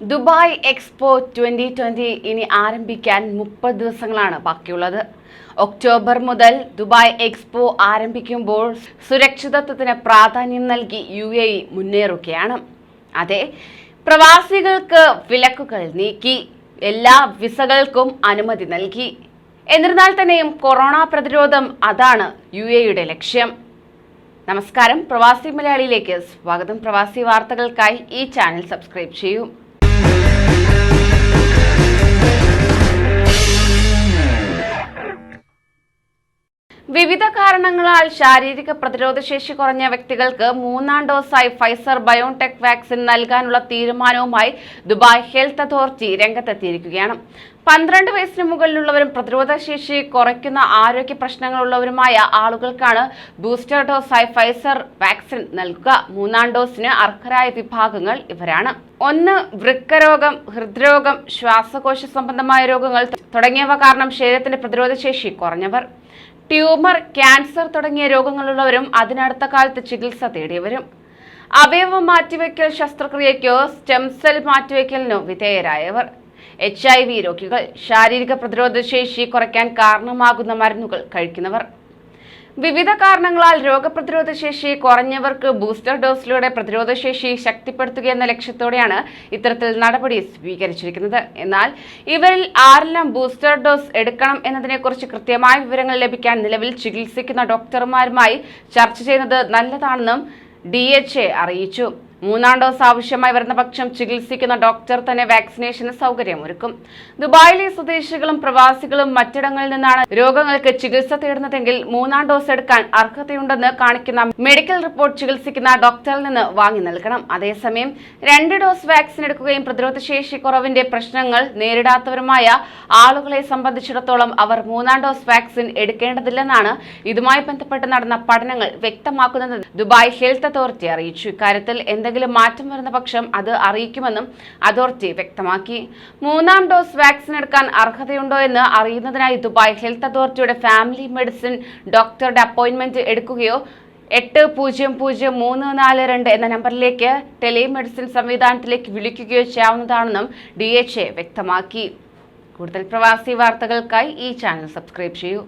Dubai expo twenty twenty ഇനി ആരംഭിക്കാൻ മുപ്പത് ദിവസങ്ങളാണ് ബാക്കിയുള്ളത്. ഒക്ടോബർ മുതൽ ദുബായ് എക്സ്പോ ആരംഭിക്കുമ്പോൾ സുരക്ഷിതത്വത്തിന് പ്രാധാന്യം നൽകി യു എ മുന്നേറുകയാണ്. അതെ പ്രവാസികൾക്ക് വിലക്കുകൾ നീക്കി എല്ലാ വിസകൾക്കും അനുമതി നൽകി. എന്നിരുന്നാൽ തന്നെയും കൊറോണ പ്രതിരോധം അതാണ് യു എയുടെ ലക്ഷ്യം. നമസ്കാരം പ്രവാസി മലയാളിയിലേക്ക് സ്വാഗതം. പ്രവാസി വാർത്തകൾക്കായി ഈ ചാനൽ സബ്സ്ക്രൈബ് ചെയ്യൂ. Yeah. വിവിധ കാരണങ്ങളാൽ ശാരീരിക പ്രതിരോധ ശേഷി കുറഞ്ഞ വ്യക്തികൾക്ക് മൂന്നാം ഡോസായി ഫൈസർ ബയോടെക് വാക്സിൻ നൽകാനുള്ള തീരുമാനവുമായി ദുബായ് ഹെൽത്ത് അതോറിറ്റി രംഗത്തെത്തിയിരിക്കുകയാണ്. പന്ത്രണ്ട് വയസ്സിന് മുകളിലുള്ളവരും പ്രതിരോധശേഷി കുറയ്ക്കുന്ന ആരോഗ്യ പ്രശ്നങ്ങളുള്ളവരുമായ ആളുകൾക്കാണ് ബൂസ്റ്റർ ഡോസായി ഫൈസർ വാക്സിൻ നൽകുക. മൂന്നാം ഡോസിന് അർഹരായ വിഭാഗങ്ങൾ ഇവരാണ്. ഒന്ന് വൃക്കരോഗം ഹൃദ്രോഗം ശ്വാസകോശ സംബന്ധമായ രോഗങ്ങൾ തുടങ്ങിയവ കാരണം ശരീരത്തിന്റെ പ്രതിരോധശേഷി കുറഞ്ഞവർ. ട്യൂമർ ക്യാൻസർ തുടങ്ങിയ രോഗങ്ങളുള്ളവരും അതിനടുത്ത കാലത്ത് ചികിത്സ തേടിയവരും. അവയവം മാറ്റിവെക്കൽ ശസ്ത്രക്രിയയ്ക്കോ സ്റ്റെം സെൽ മാറ്റിവെക്കലിനോ വിധേയരായവർ. എച്ച് ഐ വി രോഗികൾ ശാരീരിക പ്രതിരോധ ശേഷി കുറയ്ക്കാൻ കാരണമാകുന്ന മരുന്നുകൾ കഴിക്കുന്നവർ. വിവിധ കാരണങ്ങളാൽ രോഗപ്രതിരോധ ശേഷി കുറഞ്ഞവർക്ക് ബൂസ്റ്റർ ഡോസിലൂടെ പ്രതിരോധ ശേഷി ശക്തിപ്പെടുത്തുക എന്ന ലക്ഷ്യത്തോടെയാണ് ഇത്തരത്തിൽ നടപടി സ്വീകരിച്ചിരിക്കുന്നത്. എന്നാൽ ഇവരിൽ ആരെല്ലാം ബൂസ്റ്റർ ഡോസ് എടുക്കണം എന്നതിനെക്കുറിച്ച് കൃത്യമായ വിവരങ്ങൾ ലഭിക്കാൻ നിലവിൽ ചികിത്സിക്കുന്ന ഡോക്ടർമാരുമായി ചർച്ച ചെയ്യുന്നത് നല്ലതാണെന്നും ഡി അറിയിച്ചു. മൂന്നാം ഡോസ് ആവശ്യമായി വരുന്ന പക്ഷം ചികിത്സിക്കുന്ന ഡോക്ടർ തന്നെ വാക്സിനേഷന് സൗകര്യമൊരുക്കും. ദുബായിലെ സ്വദേശികളും പ്രവാസികളും മറ്റിടങ്ങളിൽ നിന്നാണ് രോഗങ്ങൾക്ക് ചികിത്സ തേടുന്നതെങ്കിൽ മൂന്നാം ഡോസ് എടുക്കാൻ അർഹതയുണ്ടെന്ന് കാണിക്കുന്ന മെഡിക്കൽ റിപ്പോർട്ട് ചികിത്സിക്കുന്ന ഡോക്ടറിൽ നിന്ന് വാങ്ങി നൽകണം. അതേസമയം രണ്ട് ഡോസ് വാക്സിൻ എടുക്കുകയും പ്രതിരോധശേഷി കുറവിന്റെ പ്രശ്നങ്ങൾ നേരിടാത്തവരുമായ ആളുകളെ സംബന്ധിച്ചിടത്തോളം അവർ മൂന്നാം ഡോസ് വാക്സിൻ എടുക്കേണ്ടതില്ലെന്നാണ് ഇതുമായി ബന്ധപ്പെട്ട് നടന്ന പഠനങ്ങൾ വ്യക്തമാക്കുന്നത് ദുബായ് ഹെൽത്ത് അതോറിറ്റി അറിയിച്ചു. ഇക്കാര്യത്തിൽ എന്തെങ്കിലും മാറ്റം വരുന്ന പക്ഷം അത് അറിയിക്കുമെന്നും അതോറിറ്റി വ്യക്തമാക്കി. മൂന്നാം ഡോസ് വാക്സിൻ എടുക്കാൻ അർഹതയുണ്ടോ എന്ന് അറിയുന്നതിനായി ദുബായ് ഹെൽത്ത് അതോറിറ്റിയുടെ ഫാമിലി മെഡിസിൻ ഡോക്ടറുടെ അപ്പോയിന്റ്മെന്റ് എടുക്കുകയോ എട്ട് പൂജ്യം പൂജ്യം മൂന്ന് നാല് രണ്ട് എന്ന നമ്പറിലേക്ക് ടെലിമെഡിസിൻ സംവിധാനത്തിലേക്ക് വിളിക്കുകയോ ചെയ്യാവുന്നതാണെന്നും ഡി എച്ച് എ വ്യക്തമാക്കി. കൂടുതൽ പ്രവാസി വാർത്തകൾക്കായി ഈ ചാനൽ സബ്സ്ക്രൈബ് ചെയ്യൂ.